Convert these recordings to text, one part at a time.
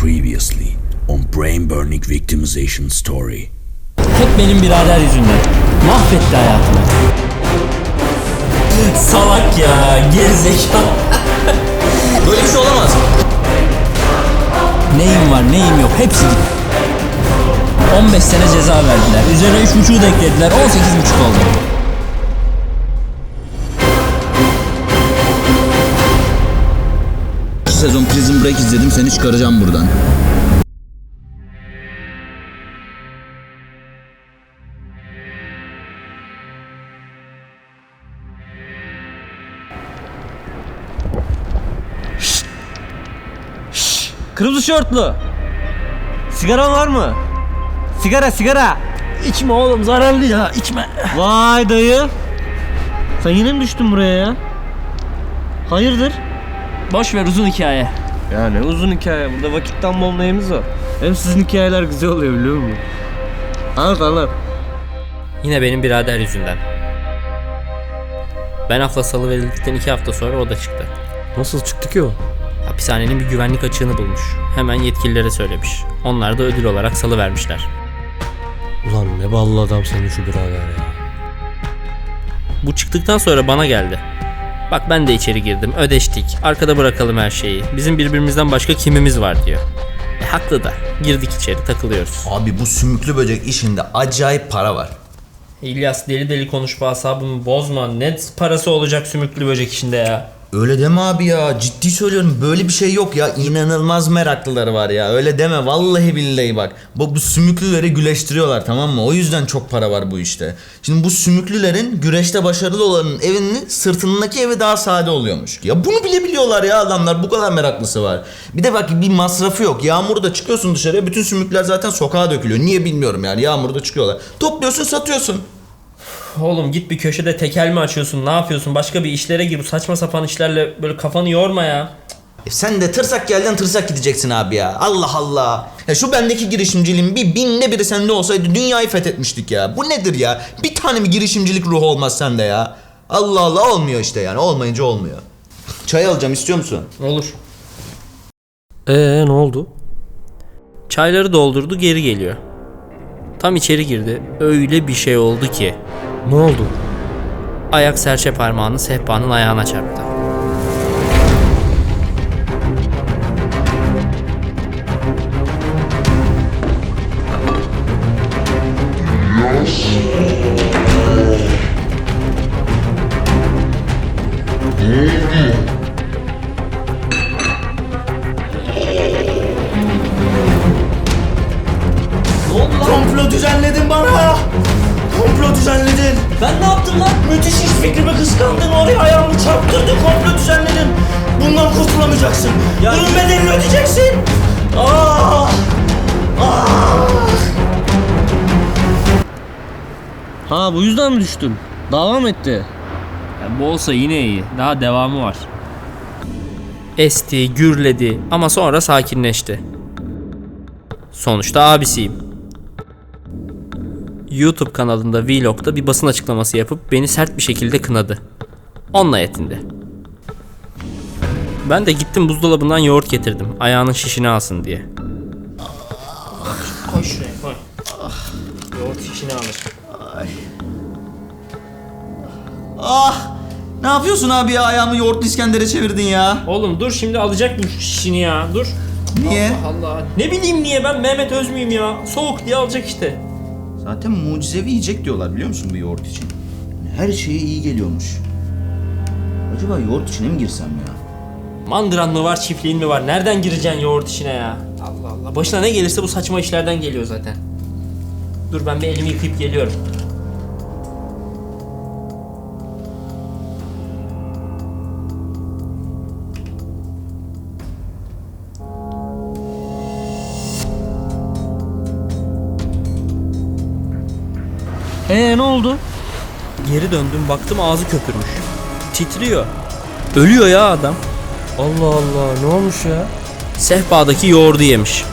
Previously on Brain Burning Victimization Story. Hep benim birader yüzünden. Mahvetti hayatımı. Salak ya, gerizekalı. Böyle bir şey olamaz. Neyim var neyim yok hepsi gitti. 15 sene ceza verdiler. Üzerine 3.5'u da eklediler. 18.5 oldu. Sezon Prison Break izledim seni çıkaracağım buradan. Kırmızı şortlu. Sigaran var mı? Sigara sigara. İçme oğlum zararlı ya içme. Vay dayı. Sen yine mi düştün buraya ya? Hayırdır? Boş ver uzun hikaye. Yani uzun hikaye. Burada vakitten bol neyimiz var? Hem sizin hikayeler güzel oluyor biliyor musun? Anlat anlat. Yine benim birader yüzünden. Ben hafta salı verildikten iki hafta sonra o da çıktı. Nasıl çıktı ki o? Hapishanenin bir güvenlik açığını bulmuş. Hemen yetkililere söylemiş. Onlar da ödül olarak salı vermişler. Ulan ne ballı adam senin şu birader ya. Bu çıktıktan sonra bana geldi. Bak ben de içeri girdim, ödeştik, arkada bırakalım her şeyi. Bizim birbirimizden başka kimimiz var diyor. E, haklı da. Girdik içeri, takılıyoruz. Abi bu sümüklü böcek işinde acayip para var. İlyas deli deli konuşma asabımı bozma. Ne parası olacak sümüklü böcek işinde ya. Öyle deme abi ya. Ciddi söylüyorum. Böyle bir şey yok ya. İnanılmaz meraklıları var ya. Öyle deme. Vallahi billahi bak. Bu, bu sümüklüleri güleştiriyorlar tamam mı? O yüzden çok para var bu işte. Şimdi bu sümüklülerin güreşte başarılı olanın evinin sırtındaki evi daha sade oluyormuş. Ya bunu bile biliyorlar ya adamlar. Bu kadar meraklısı var. Bir de bak bir masrafı yok. Yağmurda çıkıyorsun dışarıya. Bütün sümükler zaten sokağa dökülüyor. Niye bilmiyorum yani. Yağmurda çıkıyorlar. Topluyorsun satıyorsun Oğlum git bir köşede tekel mi açıyorsun ne yapıyorsun başka bir işlere gir bu saçma sapan işlerle böyle kafanı yorma ya. E sen de tırsak geldin tırsak gideceksin abi ya. Allah Allah. Ya şu bendeki girişimciliğin bir binde biri sende olsaydı dünyayı fethetmiştik ya. Bu nedir ya? Bir tane mi girişimcilik ruhu olmaz sende ya? Allah Allah olmuyor işte yani. Olmayınca olmuyor. Çay alacağım istiyor musun? Olur. Ee ne oldu? Çayları doldurdu geri geliyor. Tam içeri girdi öyle bir şey oldu ki. Ne oldu? Ayak serçe parmağını sehpanın ayağına çarptı. Müthiş iş fikrimi kıskandın. Oraya ayağımı çarptırdın. Komplo düzenledin. Bundan kurtulamayacaksın. Bunun bedelini ödeyeceksin. Ah! Ah! Ha bu yüzden mi düştün? Dava mı etti? Ya bu olsa yine iyi. Daha devamı var. Esti, gürledi ama sonra sakinleşti. Sonuçta abisiyim. YouTube kanalında Vlog'da bir basın açıklaması yapıp beni sert bir şekilde kınadı. Onunla yetindi. Ben de gittim buzdolabından yoğurt getirdim. Ayağının şişini alsın diye. Koy şuraya koy. Yoğurt şişini alır. Ah! Ne yapıyorsun abi ya? Ayağımı yoğurtlu İskender'e çevirdin ya. Oğlum dur şimdi alacak bu şişini ya. Dur. Niye? Allah. Ne bileyim niye ben Mehmet Özmüyüm ya. Soğuk diye alacak işte. Zaten mucizevi yiyecek diyorlar biliyor musun bu yoğurt için? Her şeye iyi geliyormuş. Acaba yoğurt içine mi girsem ya? Mandıran mı var çiftliğin mi var? Nereden gireceksin yoğurt işine ya? Allah Allah. Başına ne gelirse bu saçma işlerden geliyor zaten. Dur ben bir elimi yıkayıp geliyorum. Oldu? Geri döndüm baktım ağzı köpürmüş. Titriyor. Ölüyor ya adam. Allah Allah ne olmuş ya? Sehpadaki yoğurdu yemiş.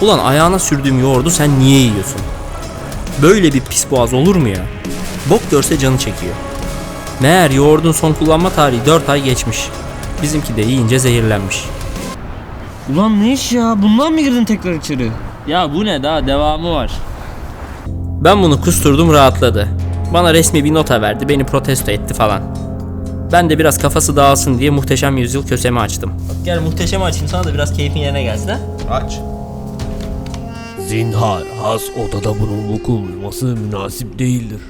Ulan ayağına sürdüğüm yoğurdu sen niye yiyorsun? Böyle bir pis boğaz olur mu ya? Bok görse canı çekiyor. Meğer yoğurdun son kullanma tarihi 4 ay geçmiş. Bizimki de yiyince zehirlenmiş. Ulan ne iş ya? Bundan mı girdin tekrar içeri? Ya bu ne daha devamı var. Ben bunu kusturdum rahatladı. Bana resmi bir nota verdi beni protesto etti falan. Ben de biraz kafası dağılsın diye muhteşem yüzyıl kösemi açtım. Bak gel muhteşem açayım sana da biraz keyfin yerine gelsin ha. Aç. Zinhar, has odada bunun vuku bulması münasip değildir.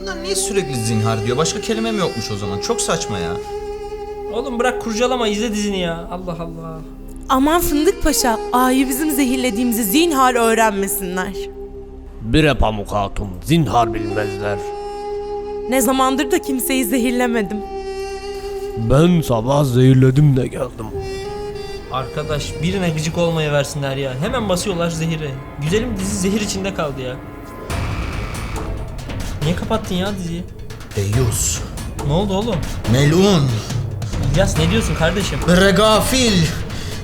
Bunlar niye sürekli zinhar diyor? Başka kelime mi yokmuş o zaman? Çok saçma ya. Oğlum bırak kurcalama izle dizini ya. Allah Allah. Aman Fındık Paşa, A'yı bizim zehirlediğimizi zinhar öğrenmesinler. Bire pamuk hatun, zinhar bilmezler. Ne zamandır da kimseyi zehirlemedim. Ben sabah zehirledim de geldim. Arkadaş birine gıcık olmaya versinler ya. Hemen basıyorlar zehiri. Güzelim dizi zehir içinde kaldı ya. Niye kapattın ya diziyi? Deyus. Ne oldu oğlum? Melun. İlyas ne diyorsun kardeşim? Regafil.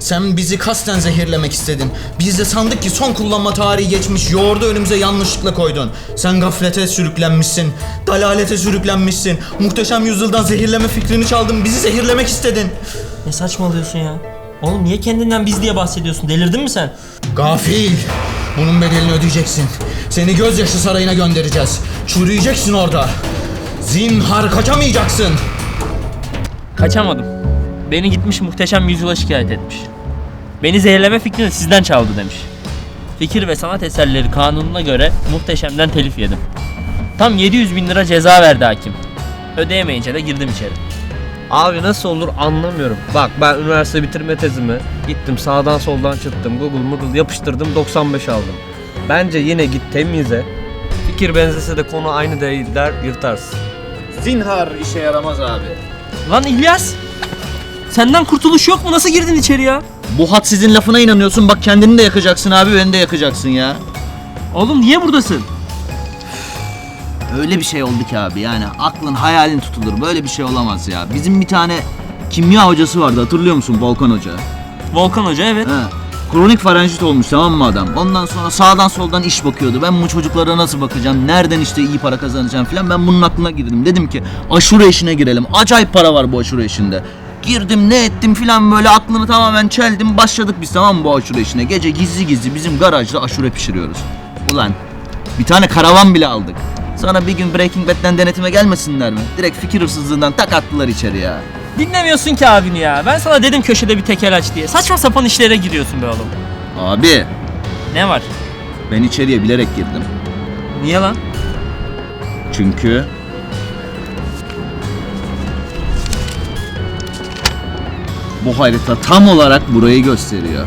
Sen bizi kasten zehirlemek istedin. Biz de sandık ki son kullanma tarihi geçmiş. Yoğurdu önümüze yanlışlıkla koydun. Sen gaflete sürüklenmişsin. Dalalete sürüklenmişsin. Muhteşem yüzyıldan zehirleme fikrini çaldın. Bizi zehirlemek istedin. Ne saçmalıyorsun ya? Oğlum niye kendinden biz diye bahsediyorsun? Delirdin mi sen? Gafil. Bunun bedelini ödeyeceksin. Seni gözyaşı sarayına göndereceğiz. Çürüyeceksin orada. Zinhar kaçamayacaksın. Kaçamadım. Beni gitmiş muhteşem yüzyıla şikayet etmiş. Beni zehirleme fikrini sizden çaldı demiş. Fikir ve sanat eserleri kanununa göre muhteşemden telif yedim. Tam 700 bin lira ceza verdi hakim. Ödeyemeyince de girdim içeri. Abi nasıl olur anlamıyorum. Bak ben üniversite bitirme tezimi gittim sağdan soldan çıktım Google Google yapıştırdım 95 aldım. Bence yine git temize. Fikir benzese de konu aynı değil der yırtarsın. Zinhar işe yaramaz abi. Lan İlyas! Senden kurtuluş yok mu? Nasıl girdin içeri ya? Bu hat sizin lafına inanıyorsun. Bak kendini de yakacaksın abi, beni de yakacaksın ya. Oğlum niye buradasın? Öyle bir şey oldu ki abi yani aklın hayalin tutulur. Böyle bir şey olamaz ya. Bizim bir tane kimya hocası vardı hatırlıyor musun Volkan Hoca? Volkan Hoca evet. He. Kronik farenjit olmuş tamam mı adam? Ondan sonra sağdan soldan iş bakıyordu. Ben bu çocuklara nasıl bakacağım? Nereden işte iyi para kazanacağım falan. Ben bunun aklına girdim. Dedim ki aşure işine girelim. Acayip para var bu aşure işinde. Girdim ne ettim filan böyle aklını tamamen çeldim. Başladık biz tamam mı bu aşure işine. Gece gizli gizli bizim garajda aşure pişiriyoruz. Ulan bir tane karavan bile aldık. Sonra bir gün Breaking Bad'den denetime gelmesinler mi? Direkt fikir hırsızlığından tak attılar içeri ya. Dinlemiyorsun ki abini ya. Ben sana dedim köşede bir tekel aç diye. Saçma sapan işlere giriyorsun be oğlum. Abi Ne var? ben içeriye bilerek girdim. Niye lan? Çünkü bu harita tam olarak burayı gösteriyor.